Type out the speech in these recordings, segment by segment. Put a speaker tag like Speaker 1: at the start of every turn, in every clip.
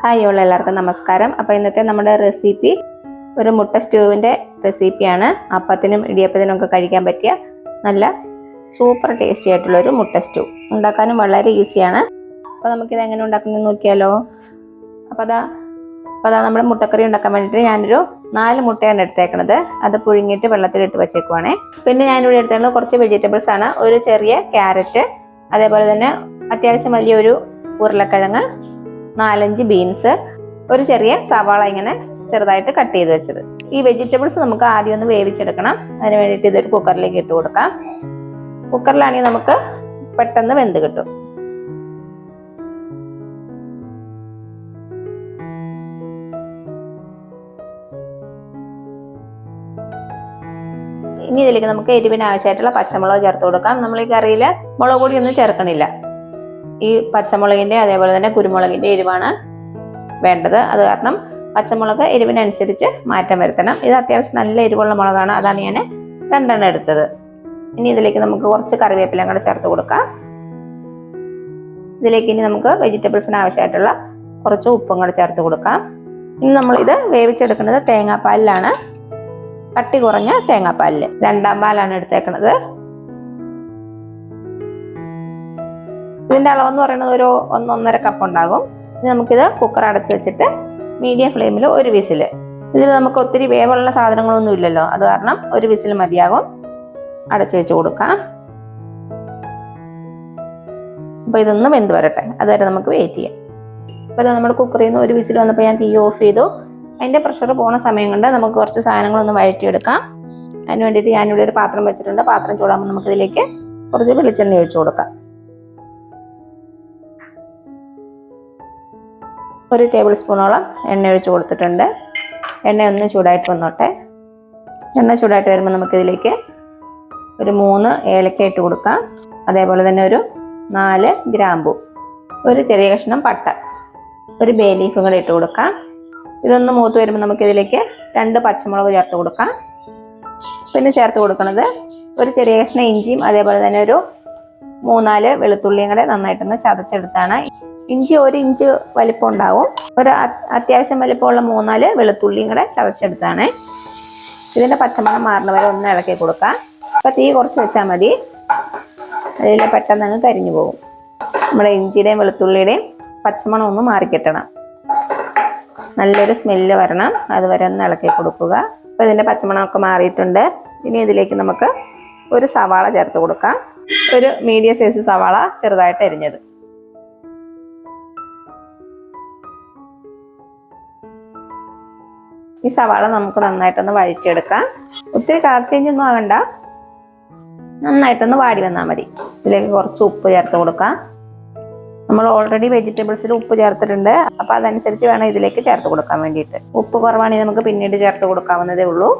Speaker 1: Hi all എല്ലാവർക്കും നമസ്കാരം. അപ്പോൾ ഇന്നത്തെ നമ്മുടെ റെസിപ്പി ഒരു മുട്ട സ്റ്റൂവിന്റെ റെസിപ്പിയാണ് അപ്പത്തിനും ഇടിയപ്പത്തിനും ഒക്കെ കഴിക്കാൻ പറ്റിയ നല്ല സൂപ്പർ ടേസ്റ്റി ആയിട്ടുള്ള ഒരു മുട്ട സ്റ്റൂ. ഉണ്ടാക്കാനും വളരെ ഈസിയാണ് അപ്പോൾ നമുക്കിത് എങ്ങനെ ഉണ്ടാക്കുന്നത് നോക്കിയാലോ? അപ്പോൾ അതാ അപ്പോൾ അതാ നമ്മുടെ മുട്ടക്കറി ഉണ്ടാക്കാൻ വേണ്ടിയിട്ട് ഞാനൊരു നാല് മുട്ടയാണ് എടുത്തേക്കണത്. അത് പുഴുങ്ങിയിട്ട് വെള്ളത്തിലിട്ട് വെച്ചേക്കുവാണേ. പിന്നെ ഞാനിവിടെ എടുത്തേക്കുന്നത് കുറച്ച് വെജിറ്റബിൾസ് ആണ്. ഒരു ചെറിയ ക്യാരറ്റ് അതേപോലെ തന്നെ അത്യാവശ്യം വലിയൊരു ഉരുളക്കിഴങ്ങ് നാലഞ്ച് ബീൻസ് ഒരു ചെറിയ സവാള ഇങ്ങനെ ചെറുതായിട്ട് കട്ട് ചെയ്ത് വെച്ചത്. ഈ വെജിറ്റബിൾസ് നമുക്ക് ആദ്യം ഒന്ന് വേവിച്ചെടുക്കണം. അതിന് വേണ്ടിയിട്ട് ഇതൊരു കുക്കറിലേക്ക് ഇട്ട് കൊടുക്കാം. കുക്കറിലാണെങ്കിൽ നമുക്ക് പെട്ടെന്ന് വെന്ത് കിട്ടും. ഇനി ഇതിലേക്ക് നമുക്ക് എരിവിന് ആവശ്യമായിട്ടുള്ള പച്ചമുളക് ചേർത്ത് കൊടുക്കാം. നമ്മൾ ഈ കറിയിൽ മുളക് പൊടി ഒന്നും ചേർക്കണില്ല. ഈ പച്ചമുളകിന്റെ അതേപോലെ തന്നെ കുരുമുളകിന്റെ എരിവാണ് വേണ്ടത്. അത് കാരണം പച്ചമുളക് എരിവിനനുസരിച്ച് മാറ്റം വരുത്തണം. ഇത് അത്യാവശ്യം നല്ല എരിവുള്ള മുളകാണ്. അതാണ് ഞാൻ രണ്ടെണ്ണം എടുത്തത്. ഇനി ഇതിലേക്ക് നമുക്ക് കുറച്ച് കറിവേപ്പില കൂടെ ചേർത്ത് കൊടുക്കാം. ഇതിലേക്ക് ഇനി നമുക്ക് വെജിറ്റബിൾസിന് ആവശ്യമായിട്ടുള്ള കുറച്ച് ഉപ്പും കൂടെ ചേർത്ത് കൊടുക്കാം. ഇനി നമ്മൾ ഇത് വേവിച്ചെടുക്കുന്നത് തേങ്ങാപ്പാലിലാണ്. കട്ടി കുറഞ്ഞ തേങ്ങാപ്പാലിൽ രണ്ടാം പാലാണ് എടുത്തേക്കുന്നത് ഇതിന്റെ അളവെന്ന് പറയുന്നത് ഒരു ഒന്നൊന്നര കപ്പ് ഉണ്ടാകും. ഇനി നമുക്കിത് കുക്കർ അടച്ചു വെച്ചിട്ട് മീഡിയം ഫ്ലെയിമിൽ ഒരു വിസിൽ ഇതിൽ നമുക്ക് ഒത്തിരി വേവുള്ള സാധനങ്ങളൊന്നും ഇല്ലല്ലോ. അത് കാരണം ഒരു വിസിൽ മതിയാകും. അടച്ചു വെച്ച് കൊടുക്കാം. അപ്പോൾ ഇതൊന്ന് വെന്ത് വരട്ടെ. അതുവരെ നമുക്ക് വെയിറ്റ് ചെയ്യാം. അപ്പോൾ ഇത് നമ്മുടെ കുക്കറിൽ നിന്ന് ഒരു വിസിൽ വന്നപ്പോൾ ഞാൻ തീ ഓഫ് ചെയ്തു. അതിന്റെ പ്രഷർ പോണ സമയം കൊണ്ട് നമുക്ക് കുറച്ച് സാധനങ്ങളൊന്ന് വഴറ്റിയെടുക്കാം. അതിന് വേണ്ടിയിട്ട് ഞാനിവിടെ ഒരു പാത്രം വെച്ചിട്ടുണ്ട്. പാത്രം ചൂടാകുമ്പോൾ നമുക്കിതിലേക്ക് കുറച്ച് വെളിച്ചെണ്ണ ഒഴിച്ചു കൊടുക്കാം. ഒരു ടേബിൾ സ്പൂണോളം എണ്ണ ഒഴിച്ച് കൊടുത്തിട്ടുണ്ട്. എണ്ണ ഒന്ന് ചൂടായിട്ട് വന്നോട്ടെ. എണ്ണ ചൂടായിട്ട് വരുമ്പോൾ നമുക്കിതിലേക്ക് ഒരു മൂന്ന് ഏലക്ക ഇട്ട് കൊടുക്കാം. അതേപോലെ തന്നെ ഒരു നാല് ഗ്രാമ്പു ഒരു ചെറിയ കഷ്ണം പട്ട ഒരു ബേ ലീഫും കൂടെ ഇട്ട് കൊടുക്കാം. ഇതൊന്ന് മൂത്ത് വരുമ്പോൾ നമുക്കിതിലേക്ക് രണ്ട് പച്ചമുളക് ചേർത്ത് കൊടുക്കാം. പിന്നെ ചേർത്ത് കൊടുക്കുന്നത് ഒരു ചെറിയ കഷ്ണം ഇഞ്ചിയും അതേപോലെ തന്നെ ഒരു മൂന്നാൽ വെളുത്തുള്ളിയും കൂടെ നന്നായിട്ടൊന്ന് ചതച്ചെടുത്താണ്. ഇഞ്ചി ഒരു ഇഞ്ച് വലിപ്പം ഉണ്ടാവും ഒരു അത്യാവശ്യം വലിപ്പമുള്ള മൂന്നാൽ വെളുത്തുള്ളിയും കൂടെ ചതച്ചെടുത്താണ്. ഇതിന്റെ പച്ചമണം മാറുന്ന വരെ ഒന്ന് ഇളക്കി കൊടുക്കാം. അപ്പം തീ കുറച്ച് വെച്ചാൽ മതി. അതിൽ പെട്ടെന്ന് അങ്ങ് കരിഞ്ഞു പോകും. നമ്മുടെ ഇഞ്ചിയുടെയും വെളുത്തുള്ളിയുടെയും പച്ചമണം ഒന്ന് മാറിക്കിട്ടണം നല്ലൊരു സ്മെല്ല് വരണം. അതുവരെ ഒന്ന് ഇളക്കി കൊടുക്കുക. അപ്പം ഇതിന്റെ പച്ചമണമൊക്കെ മാറിയിട്ടുണ്ട്. ഇനി ഇതിലേക്ക് നമുക്ക് ഒരു സവാള ചേർത്ത് കൊടുക്കാം. ഒരു മീഡിയം സൈസ് സവാള ചെറുതായിട്ട് അരിഞ്ഞത്. ഈ സവാള നമുക്ക് നന്നായിട്ടൊന്ന് വഴറ്റിയെടുക്കാം. ഒത്തിരി കളർ ചേഞ്ച് ഒന്നും ആകണ്ട നന്നായിട്ടൊന്ന് വാടി വന്നാൽ മതി. ഇതിലേക്ക് കുറച്ച് ഉപ്പ് ചേർത്ത് കൊടുക്കാം. നമ്മൾ ഓൾറെഡി വെജിറ്റബിൾസിൽ ഉപ്പ് ചേർത്തിട്ടുണ്ട്. അപ്പൊ അതനുസരിച്ച് വേണം ഇതിലേക്ക് ചേർത്ത് കൊടുക്കാൻ വേണ്ടിയിട്ട്. ഉപ്പ് കുറവാണെങ്കിൽ നമുക്ക് പിന്നീട് ചേർത്ത് കൊടുക്കാവുന്നതേ ഉള്ളൂ.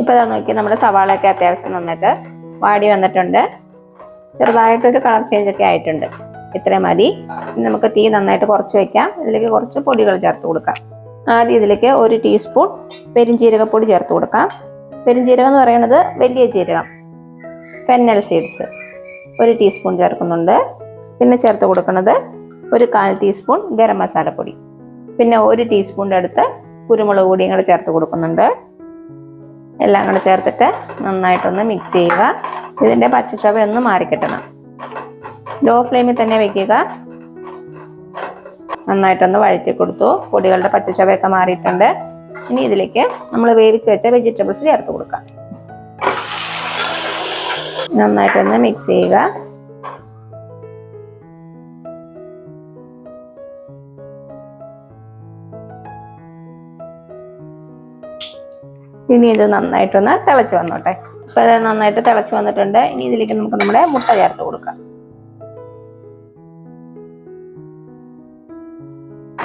Speaker 1: ഇപ്പൊ ഇതാ നോക്കി നമ്മുടെ സവാളയൊക്കെ അത്യാവശ്യം നന്നായിട്ട് വാടി വന്നിട്ടുണ്ട്. ചെറുതായിട്ടൊരു കളർ ചേഞ്ച് ഒക്കെ ആയിട്ടുണ്ട്. ഇത്രയും മതി. നമുക്ക് തീ നന്നായിട്ട് കുറച്ച് വെക്കാം. ഇതിലേക്ക് കുറച്ച് പൊടികൾ ചേർത്ത് കൊടുക്കാം. ആദ്യം ഇതിലേക്ക് ഒരു ടീസ്പൂൺ പെരിഞ്ജീരകപ്പൊടി ചേർത്ത് കൊടുക്കാം. പെരിഞ്ജീരകം എന്ന് പറയുന്നത് വലിയ ജീരകം ഫെന്നൽ സീഡ്സ് ഒരു ടീസ്പൂൺ ചേർക്കുന്നുണ്ട്. പിന്നെ ചേർത്ത് കൊടുക്കുന്നത് ഒരു കാൽ ടീസ്പൂൺ ഗരം മസാലപ്പൊടി. പിന്നെ ഒരു ടീസ്പൂണിന്റെ അടുത്ത് കുരുമുളക് പൊടിയും കൂടെ ചേർത്ത് കൊടുക്കുന്നുണ്ട്. എല്ലാം കൂടെ ചേർത്തിട്ട് നന്നായിട്ടൊന്ന് മിക്സ് ചെയ്യുക. ഇതിന്റെ പച്ചച്ചവയൊന്ന് മാറിക്കിട്ടണം. ലോ ഫ്ലെയിമിൽ തന്നെ വെക്കുക. നന്നായിട്ടൊന്ന് വഴറ്റി കൊടുത്തു. പൊടികളുടെ പച്ചച്ചവയൊക്കെ മാറിയിട്ടുണ്ട്. ഇനി ഇതിലേക്ക് നമ്മൾ വേവിച്ച് വെച്ച വെജിറ്റബിൾസ് ചേർത്ത് കൊടുക്കാം. നന്നായിട്ടൊന്ന് മിക്സ് ചെയ്യുക. ഇനി ഇത് നന്നായിട്ടൊന്ന് തിളച്ച് വന്നോട്ടെ. ഇത് നന്നായിട്ട് തിളച്ച് വന്നിട്ടുണ്ട്. ഇനി ഇതിലേക്ക് നമുക്ക് നമ്മുടെ മുട്ട ചേർത്ത്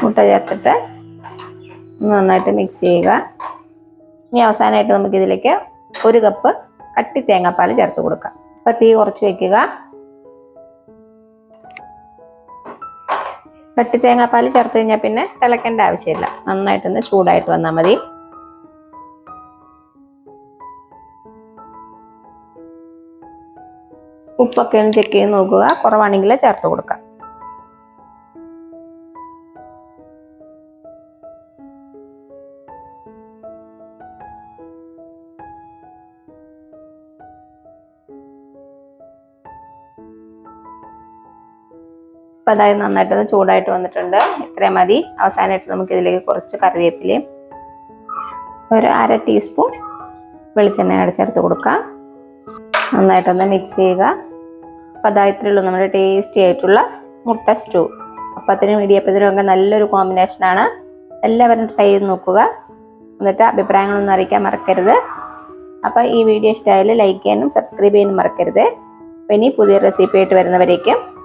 Speaker 1: മുട്ട ചേർത്തിട്ട് നന്നായിട്ട് മിക്സ് ചെയ്യുക. ഇനി അവസാനമായിട്ട് നമുക്ക് ഇതിലേക്ക് ഒരു കപ്പ് കട്ടി തേങ്ങാപ്പാൽ ചേർത്ത് കൊടുക്കാം. അപ്പൊ തീ കുറച്ച് വെക്കുക. കട്ടി തേങ്ങാപ്പാൽ ചേർത്ത് കഴിഞ്ഞാൽ പിന്നെ തിളക്കേണ്ട ആവശ്യമില്ല. നന്നായിട്ടൊന്ന് ചൂടായിട്ട് വന്നാൽ മതി. ഉപ്പൊക്കെ ഒന്ന് ചെക്ക് ചെയ്ത് നോക്കുക. കുറവാണെങ്കിൽ ചേർത്ത് കൊടുക്കാം. അപ്പം അതായത് നന്നായിട്ടൊന്ന് ചൂടായിട്ട് വന്നിട്ടുണ്ട്. ഇത്രയും മതി. അവസാനമായിട്ട് നമുക്ക് ഇതിലേക്ക് കുറച്ച് കറിവേപ്പിലയും ഒരു അര ടീസ്പൂൺ വെളിച്ചെണ്ണ ചേർത്ത് കൊടുക്കാം. നന്നായിട്ടൊന്ന് മിക്സ് ചെയ്യുക. അപ്പം അതാ ഇത്രയേ ഉള്ളൂ നമ്മുടെ ടേസ്റ്റി ആയിട്ടുള്ള മുട്ട സ്റ്റൂ അപ്പത്തിനും ഇടിയപ്പത്തിനും ഒക്കെ നല്ലൊരു കോമ്പിനേഷനാണ് എല്ലാവരും ട്രൈ ചെയ്ത് നോക്കുക. എന്നിട്ട് അഭിപ്രായങ്ങളൊന്നും അറിയിക്കാൻ മറക്കരുത്. അപ്പോൾ ഈ വീഡിയോ ഇഷ്ടമായാലും ലൈക്ക് ചെയ്യാനും സബ്സ്ക്രൈബ് ചെയ്യാനും മറക്കരുത്. അപ്പോൾ ഇനി പുതിയ റെസിപ്പി ആയിട്ട് വരുന്നവരേക്കും